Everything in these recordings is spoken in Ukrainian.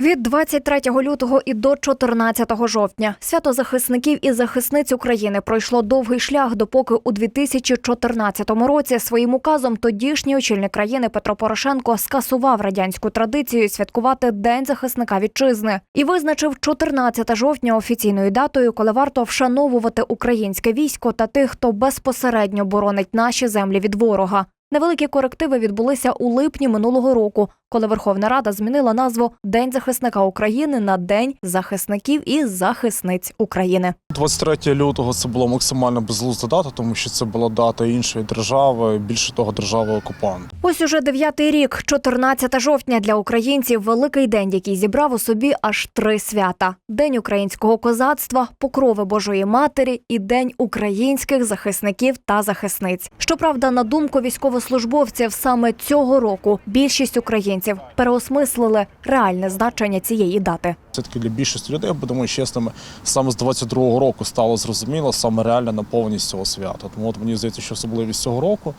Від 23 лютого і до 14 жовтня свято захисників і захисниць України пройшло довгий шлях, допоки у 2014 році своїм указом тодішній очільник країни Петро Порошенко скасував радянську традицію святкувати День захисника вітчизни і визначив 14 жовтня офіційною датою, коли варто вшановувати українське військо та тих, хто безпосередньо боронить наші землі від ворога. Невеликі корективи відбулися у липні минулого року, коли Верховна Рада змінила назву День захисника України на День захисників і захисниць України. 23 лютого це була максимально безглузда дата, тому що це була дата іншої держави, більше того, держави окупант. Ось уже дев'ятий рік, 14 жовтня для українців великий день, який зібрав у собі аж три свята: День українського козацтва, покрови Божої Матері і День українських захисників та захисниць. Щоправда, на думку військовослужбовців, саме цього року більшість українців переосмислили реальне значення цієї дати. Це таки для більшості людей, будемо чесними, саме з 22-го року стало зрозуміло саме реальна наповненість цього свята. Тому от мені здається, що особливість цього року,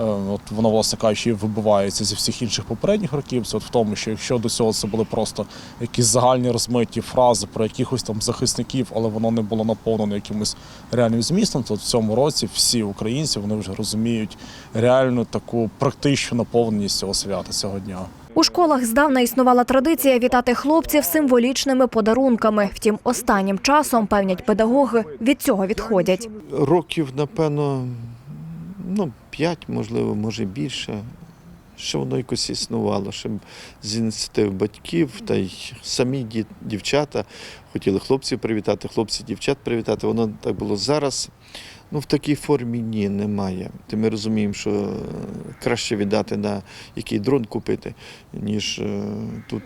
е, от воно, власне кажучи, вибивається зі всіх інших попередніх років. Це от в тому, що якщо до цього це були просто якісь загальні розмиті фрази про якихось там захисників, але воно не було наповнено якимось реальним змістом, то в цьому році всі українці вони вже розуміють реальну таку практичну наповненість цього свята цього дня. У школах здавна існувала традиція вітати хлопців символічними подарунками. Втім, останнім часом певнять педагоги від цього відходять. Років, напевно, ну, п'ять, можливо, може більше. Що воно якось існувало, щоб з ініціатив батьків та й самі дівчата хотіли хлопців привітати, хлопці дівчат привітати. Воно так було зараз. Ну, в такій формі ні, немає. Та ми розуміємо, що краще віддати на який дрон купити, ніж е, тут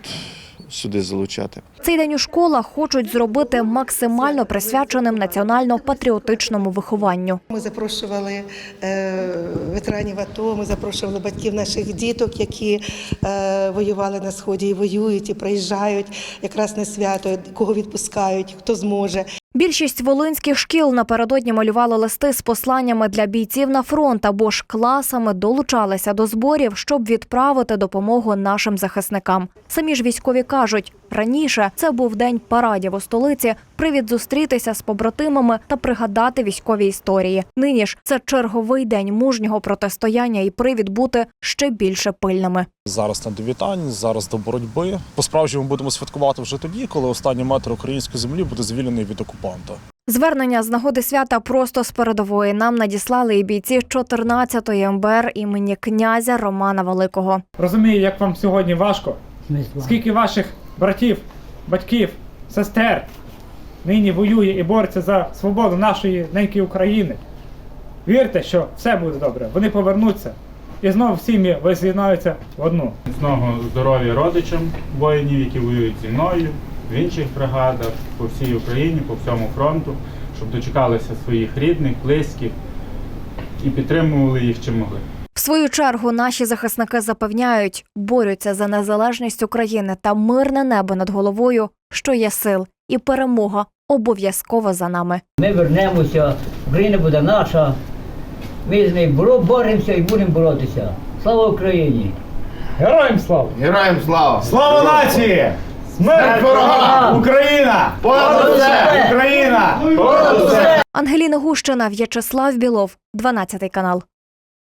сюди залучати. Цей день у школах хочуть зробити максимально присвяченим національно-патріотичному вихованню. Ми запрошували е, ветеранів АТО, ми запрошували батьків наших діток, які е, воювали на сході і воюють, і приїжджають якраз на свято, кого відпускають, хто зможе. Більшість волинських шкіл напередодні малювали листи з посланнями для бійців на фронт або ж класами долучалися до зборів, щоб відправити допомогу нашим захисникам. Самі ж військові кажуть, раніше це був день парадів у столиці, привід зустрітися з побратимами та пригадати військові історії. Нині ж це черговий день мужнього протистояння і привід бути ще більше пильними. Зараз не до вітань, зараз до боротьби. По-справжньому будемо святкувати вже тоді, коли останній метр української землі буде звільнений від окупанта. Звернення з нагоди свята просто з передової нам надіслали і бійці 14-ї МБР імені князя Романа Великого. Розумію, як вам сьогодні важко. Скільки ваших братів, батьків, сестер нині воює і бореться за свободу нашої неньки України. Вірте, що все буде добре. Вони повернуться і знову в сім'ї ви в одну. Міцного здоров'я родичам воїнів, які воюють зі мною, в інших бригадах, по всій Україні, по всьому фронту, щоб дочекалися своїх рідних, близьких і підтримували їх чим могли. В свою чергу наші захисники запевняють, борються за незалежність України та мирне небо над головою, що є сил, і перемога обов'язково за нами. Ми вернемося, Україна буде наша. Ми з ним боремося і будемо боротися. Слава Україні! Героям слава! Героям слава! Слава нації! Смерть ворога! Україна! Понад усе! Україна! Ангеліна Гущина, В'ячеслав Білов, 12 канал.